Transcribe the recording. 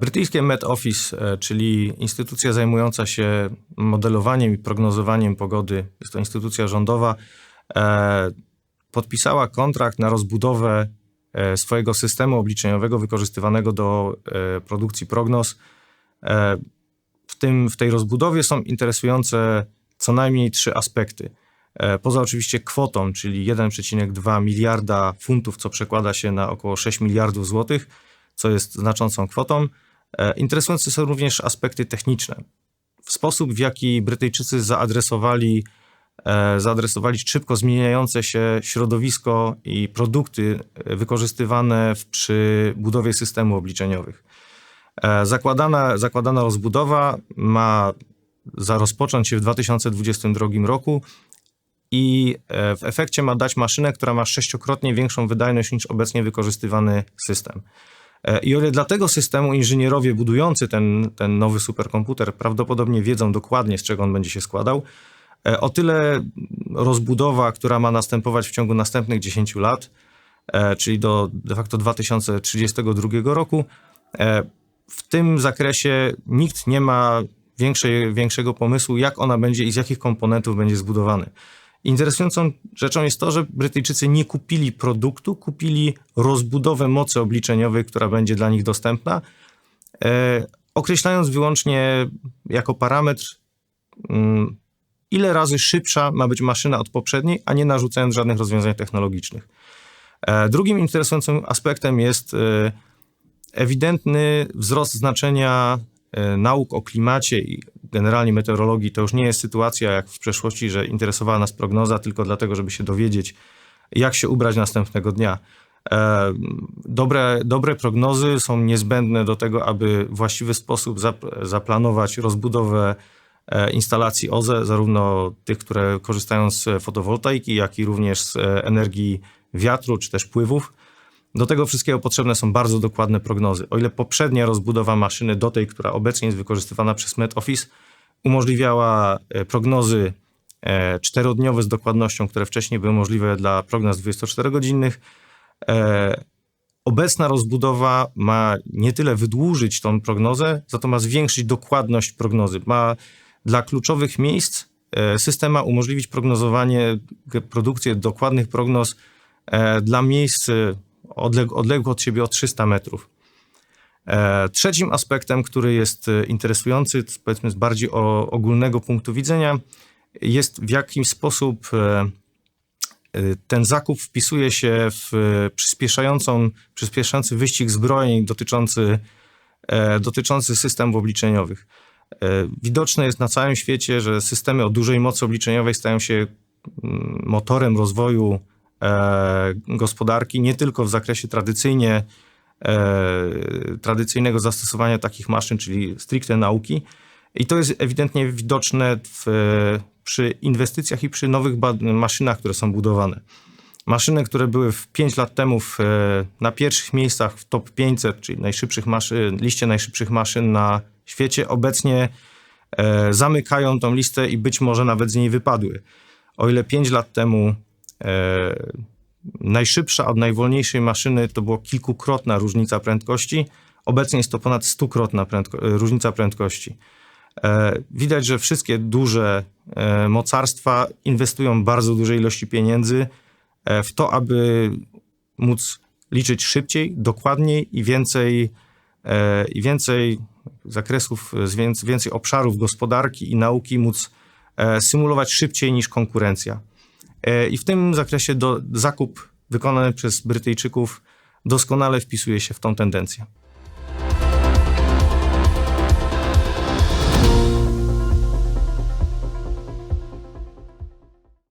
Brytyjskie Met Office, e, czyli instytucja zajmująca się modelowaniem i prognozowaniem pogody, jest to instytucja rządowa, e, podpisała kontrakt na rozbudowę e, swojego systemu obliczeniowego wykorzystywanego do produkcji prognoz. W, tym, w tej rozbudowie są interesujące co najmniej trzy aspekty. Poza oczywiście kwotą, czyli 1,2 miliarda funtów, co przekłada się na około 6 miliardów złotych, co jest znaczącą kwotą. E, Interesujące są również aspekty techniczne. Sposób, w jaki Brytyjczycy zaadresowali, e, zaadresowali szybko zmieniające się środowisko i produkty e, wykorzystywane w, przy budowie systemów obliczeniowych. Zakładana, zakładana rozbudowa ma rozpocząć się w 2022 roku i w efekcie ma dać maszynę, która ma sześciokrotnie większą wydajność niż obecnie wykorzystywany system. E, I o ile dla tego systemu inżynierowie budujący ten, ten nowy superkomputer prawdopodobnie wiedzą dokładnie, z czego on będzie się składał, e, o tyle rozbudowa, która ma następować w ciągu następnych 10 lat, e, czyli do de facto 2032 roku, w tym zakresie nikt nie ma większej, większego pomysłu, jak ona będzie i z jakich komponentów będzie zbudowany. Interesującą rzeczą jest to, że Brytyjczycy nie kupili produktu, kupili rozbudowę mocy obliczeniowej, która będzie dla nich dostępna, e, określając wyłącznie jako parametr, mm, ile razy szybsza ma być maszyna od poprzedniej, a nie narzucając żadnych rozwiązań technologicznych. E, drugim interesującym aspektem jest e, ewidentny wzrost znaczenia nauk o klimacie i generalnie meteorologii. To już nie jest sytuacja jak w przeszłości, że interesowała nas prognoza tylko dlatego, żeby się dowiedzieć, jak się ubrać następnego dnia. E, Dobre, dobre prognozy są niezbędne do tego, aby w właściwy sposób zap- zaplanować rozbudowę e, instalacji OZE, zarówno tych, które korzystają z fotowoltaiki, jak i również z e, energii wiatru czy też pływów. Do tego wszystkiego potrzebne są bardzo dokładne prognozy. O ile poprzednia rozbudowa maszyny do tej, która obecnie jest wykorzystywana przez Met Office, umożliwiała e, prognozy e, czterodniowe z dokładnością, które wcześniej były możliwe dla prognoz 24-godzinnych, e, obecna rozbudowa ma nie tyle wydłużyć tą prognozę, za to ma zwiększyć dokładność prognozy. Ma dla kluczowych miejsc e, system ma umożliwić prognozowanie, produkcję dokładnych prognoz dla miejsc odleg- odległych od siebie o 300 metrów. E, Trzecim aspektem, który jest e, interesujący, powiedzmy z bardziej o, ogólnego punktu widzenia, jest w jaki sposób e, e, ten zakup wpisuje się w e, przyspieszającą, przyspieszający wyścig zbrojeń dotyczący, e, dotyczący systemów obliczeniowych. Widoczne jest na całym świecie, że systemy o dużej mocy obliczeniowej stają się mm, motorem rozwoju gospodarki, nie tylko w zakresie tradycyjnie e, tradycyjnego zastosowania takich maszyn, czyli stricte nauki. I to jest ewidentnie widoczne w, przy inwestycjach i przy nowych maszynach, które są budowane. Maszyny, które były w 5 lat temu w, e, na pierwszych miejscach w top 500, czyli najszybszych maszyn, liście najszybszych maszyn na świecie, obecnie e, zamykają tą listę i być może nawet z niej wypadły. O ile 5 lat temu e, najszybsza od najwolniejszej maszyny to było kilkukrotna różnica prędkości, obecnie jest to ponad stukrotna prędko- e, różnica prędkości. E, Widać, że wszystkie duże e, mocarstwa inwestują bardzo duże ilości pieniędzy e, w to, aby móc liczyć szybciej, dokładniej i więcej, e, i więcej zakresów, więcej obszarów gospodarki i nauki móc e, symulować szybciej niż konkurencja. E, I w tym zakresie do, zakup wykonany przez Brytyjczyków doskonale wpisuje się w tą tendencję.